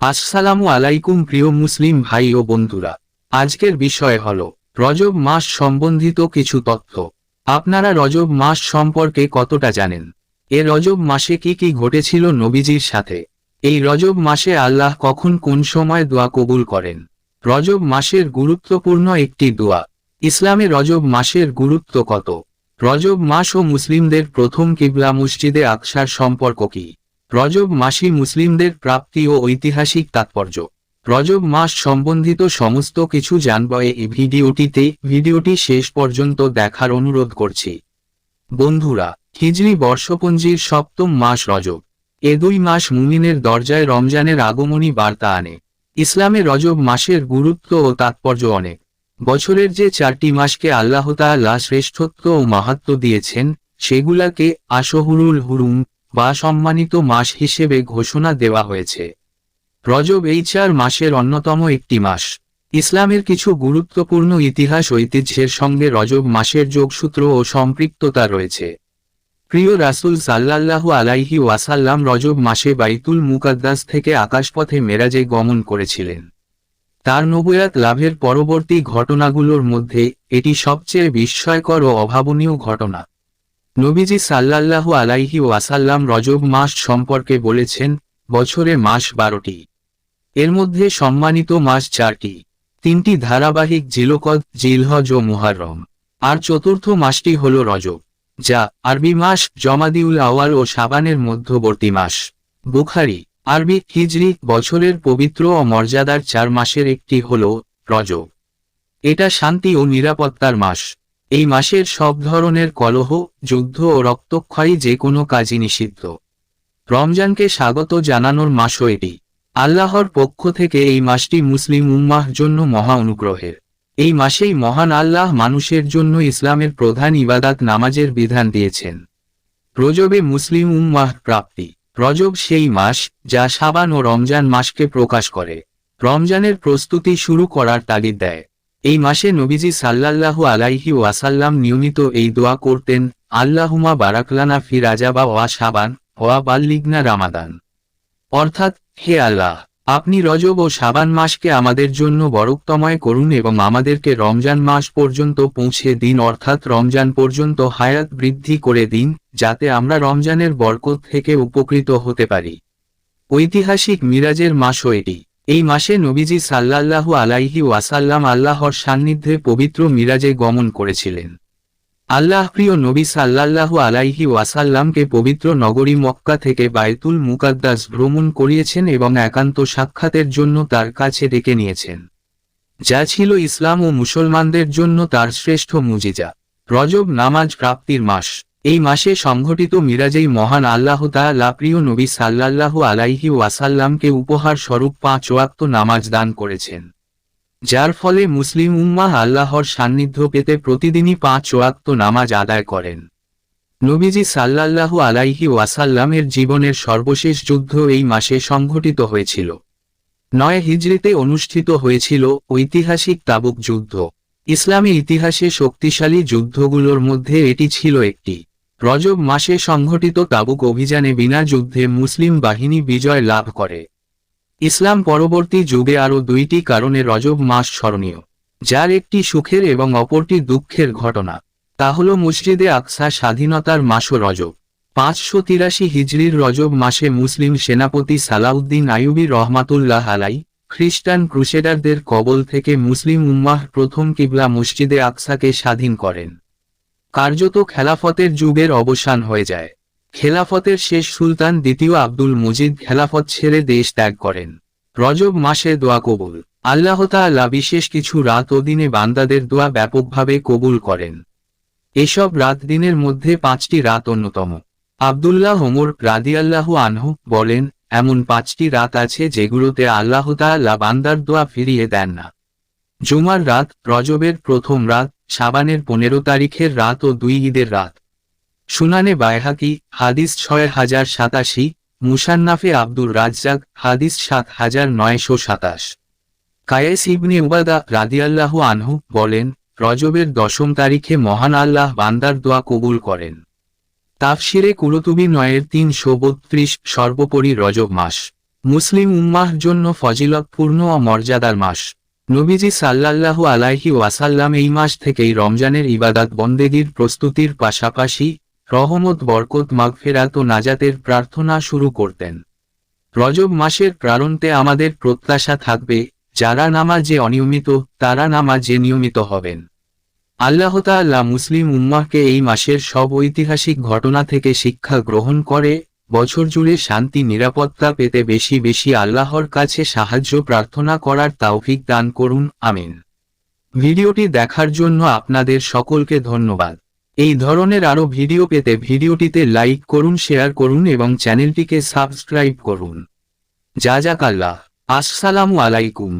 আসসালামু আলাইকুম প্রিয় মুসলিম ভাই ও বন্ধুরা। আজকের বিষয় হল, রজব মাস সম্বন্ধিত কিছু তথ্য। আপনারা রজব মাস সম্পর্কে কতটা জানেন? এ রজব মাসে কি কি ঘটেছিল নবীজির সাথে? এই রজব মাসে আল্লাহ কখন কোন সময় দোয়া কবুল করেন? রজব মাসের গুরুত্বপূর্ণ একটি দোয়া। ইসলামে রজব মাসের গুরুত্ব কত? রজব মাস ও মুসলিমদের প্রথম কিবলা মসজিদে আকসার সম্পর্ক কি? রজব মাসি মুসলিমদের প্রাপ্তি ও ঐতিহাসিক তাৎপর্য। রজব মাস সম্বন্ধিত সমস্ত কিছু জানব এই ভিডিওটিতে। ভিডিওটি শেষ পর্যন্ত দেখার অনুরোধ করছি। বন্ধুরা, হিজরি বর্ষপঞ্জির সপ্তম মাস রজব। এ দুই মাস মুমিনের দরজায় রমজানের আগমনী বার্তা আনে। ইসলামে রজব মাসের গুরুত্ব ও তাৎপর্য অনেক। বছরের যে চারটি মাসকে আল্লাহ তাআলা শ্রেষ্ঠত্ব ও মাহাত্ম দিয়েছেন, সেগুলাকে আশহুরুল হুরুম বা সম্মানিত মাস হিসেবে ঘোষণা দেওয়া হয়েছে। রজব এই চার মাসের অন্যতম একটি মাস। ইসলামের কিছু গুরুত্বপূর্ণ ইতিহাস ঐতিহ্যের সঙ্গে রজব মাসের যোগসূত্র ও সম্পৃক্ততা রয়েছে। প্রিয় রাসুল সাল্লাল্লাহু আলাইহি ওয়াসাল্লাম রজব মাসে বাইতুল মুকাদ্দাস থেকে আকাশপথে মেরাজে গমন করেছিলেন। তার নবয়াত লাভের পরবর্তী ঘটনাগুলোর মধ্যে এটি সবচেয়ে বিস্ময়কর ও অভাবনীয় ঘটনা। নবীজি সাল্লাল্লাহু আলাইহি ওয়াসাল্লাম রজব মাস সম্পর্কে বলেছেন, বছরে মাস বারোটি। এর মধ্যে সম্মানিত মাস চারটি। তিনটি ধারাবাহিক জিলকদ, জিলহজ ও মুহাররম। আর চতুর্থ মাসটি হল রজব, যা আরবি মাস জমাদিউল আওয়াল ও সাবানের মধ্যবর্তী মাস। বুখারি, আরবি হিজরি বছরের পবিত্র ও মর্যাদার চার মাসের একটি হল রজব। এটা শান্তি ও নিরাপত্তার মাস। এই মাসের সব ধরনের কলহ, যুদ্ধ ও রক্তক্ষয়ী যে কোনো কাজই নিষিদ্ধ। রমজানকে স্বাগত জানানোর মাসও এটি আল্লাহর পক্ষ থেকে এই মাসটি মুসলিম উম্মাহ জন্য মহা অনুগ্রহের। এই মাসেই মহান আল্লাহ মানুষের জন্য ইসলামের প্রধান ইবাদাত নামাজের বিধান দিয়েছেন। রজবে মুসলিম উম্মাহ প্রাপ্তি। রজব সেই মাস যা সাবান ও রমজান মাসকে প্রকাশ করে। রমজানের প্রস্তুতি শুরু করার তাগিদ দেয়। এই মাসে নবীজি সাল্লাল্লাহু আলাইহি ওয়াসাল্লাম নিয়মিত এই দোয়া করতেন আল্লাহুমা বারাকলানা ফি রাজাবা ওয়া সাবান ওয়া বাল্লিগনা রামাদান। অর্থাৎ, হে আল্লাহ, আপনি রজব ও সাবান মাসকে আমাদের জন্য বরকতময় করুন এবং আমাদেরকে রমজান মাস পর্যন্ত পৌঁছে দিন, অর্থাৎ রমজান পর্যন্ত হায়াত বৃদ্ধি করে দিন, যাতে আমরা রমজানের বরকত থেকে উপকৃত হতে পারি। ঐতিহাসিক মিরাজের মাসও এটি। এই মাসে নবীজি সাল্লাল্লাহু আলাইহি ওয়াসাল্লাম আল্লাহর সান্নিধ্যে পবিত্র মিরাজে গমন করেছিলেন। আল্লাহ প্রিয় নবী সাল্লাল্লাহু আলাইহি ওয়াসাল্লামকে পবিত্র নগরী মক্কা থেকে বায়তুল মুকাদ্দাস ভ্রমণ করিয়েছেন এবং একান্ত সাক্ষাতের জন্য তার কাছে ডেকে নিয়েছেন। যা ছিল ইসলাম ও মুসলমানদের জন্য তার শ্রেষ্ঠ মুজিজা। রজব নামাজ প্রাপ্তির মাস। এই মাসে সংঘটিত মিরাজেই মহান আল্লাহ তাআলা প্রিয় নবী সাল্লাল্লাহু আলাইহি ওয়াসাল্লামকে উপহার স্বরূপ পাঁচ ওয়াক্ত নামাজ দান করেছেন। যার ফলে মুসলিম উম্মাহ আল্লাহর সান্নিধ্য পেতে প্রতিদিনই পাঁচ ওয়াক্ত নামাজ আদায় করেন। নবীজি সাল্লাল্লাহু আলাইহি ওয়াসাল্লামের জীবনের সর্বশেষ যুদ্ধ এই মাসে সংঘটিত হয়েছিল। নয় হিজরিতে অনুষ্ঠিত হয়েছিল ঐতিহাসিক তাবুক যুদ্ধ। ইসলামী ইতিহাসে শক্তিশালী যুদ্ধগুলোর মধ্যে এটি ছিল একটি। রজব মাসে সংঘটিত তাবুক অভিযানে বিনা যুদ্ধে মুসলিম বাহিনী বিজয় লাভ করে। ইসলাম পরবর্তী যুগে আরও দুইটি কারণে রজব মাস স্মরণীয়। যার একটি সুখের এবং অপরটি দুঃখের ঘটনা। তা হল মসজিদে আকসা স্বাধীনতার মাসও রজব। পাঁচশো তিরাশি হিজরির রজব মাসে মুসলিম সেনাপতি সালাউদ্দিন আইয়ুবী রহমাতুল্লাহ আলাই খ্রিস্টান ক্রুসেডারদের কবল থেকে মুসলিম উম্মাহ প্রথম কিবলা মসজিদে আকসাকে স্বাধীন করেন। কার্যত খেলাফতের যুগের অবসান হয়ে যায়। খেলাফতের শেষ সুলতান দ্বিতীয় আব্দুল মুজিদ খেলাফত ছেড়ে দেশ ত্যাগ করেন। রজব মাসে দোয়া কবুল। আল্লাহ তাআলা বিশেষ কিছু রাত ও দিনে বান্দাদের দোয়া ব্যাপকভাবে কবুল করেন। এসব রাত দিনের মধ্যে পাঁচটি রাত অন্যতম। আবদুল্লাহ ওমর রাদিয়াল্লাহু আনহু বলেন, এমন পাঁচটি রাত আছে যেগুলোতে আল্লাহ তাআলা বান্দার দোয়া ফিরিয়ে দেন না। জুমার রাত, রজবের প্রথম রাত সাবানের পনেরো তারিখের রাত ও দুই ঈদের রাত। সুনানে বায়হাকি হাদিস ছয় হাজার সাতাশি, মুসান্নাফে আব্দুর রাজ্জাক, হাদিস সাত হাজার নয়শো সাতাশ। কায়েস ইবনে উবাদা রাদিয়াল্লাহু আনহু বলেন, রজবের দশম তারিখে মহান আল্লাহ বান্দার দোয়া কবুল করেন। তাফসিরে কুলতুবি নয়ের তিনশো বত্রিশ সর্বোপরি রজব মাস। মুসলিম উম্মাহ জন্য ফজিলতপূর্ণ ও মর্যাদার মাস। নবীজি সাল্লাল্লাহু আলাইহি ওয়াসাল্লাম এই মাস থেকেই রমজানের ইবাদাত বন্দেগীর প্রস্তুতির পাশাপাশি রহমত, বরকত, মাগফেরাত ও নাজাতের প্রার্থনা শুরু করতেন। রজব মাসের প্রারন্তে আমাদের প্রত্যাশা থাকবে, যারা নামাজে অনিয়মিত, তারা নামাজে নিয়মিত হবেন। আল্লাহ তাআলা মুসলিম উম্মাহকে এই মাসের সব ঐতিহাসিক ঘটনা থেকে শিক্ষা গ্রহণ করে বছর জুড়ে শান্তি, নিরাপত্তা পেতে বেশি বেশি আল্লাহর কাছে সাহায্য, প্রার্থনা করার তাওফিক দান করুন, আমিন। ভিডিওটি দেখার জন্য আপনাদের সকলকে ধন্যবাদ। এই ধরনের আরও ভিডিও পেতে ভিডিওটিতে লাইক করুন, শেয়ার করুন এবং চ্যানেলটিকে সাবস্ক্রাইব করুন। যা যাক আল্লাহ আসসালামু আলাইকুম।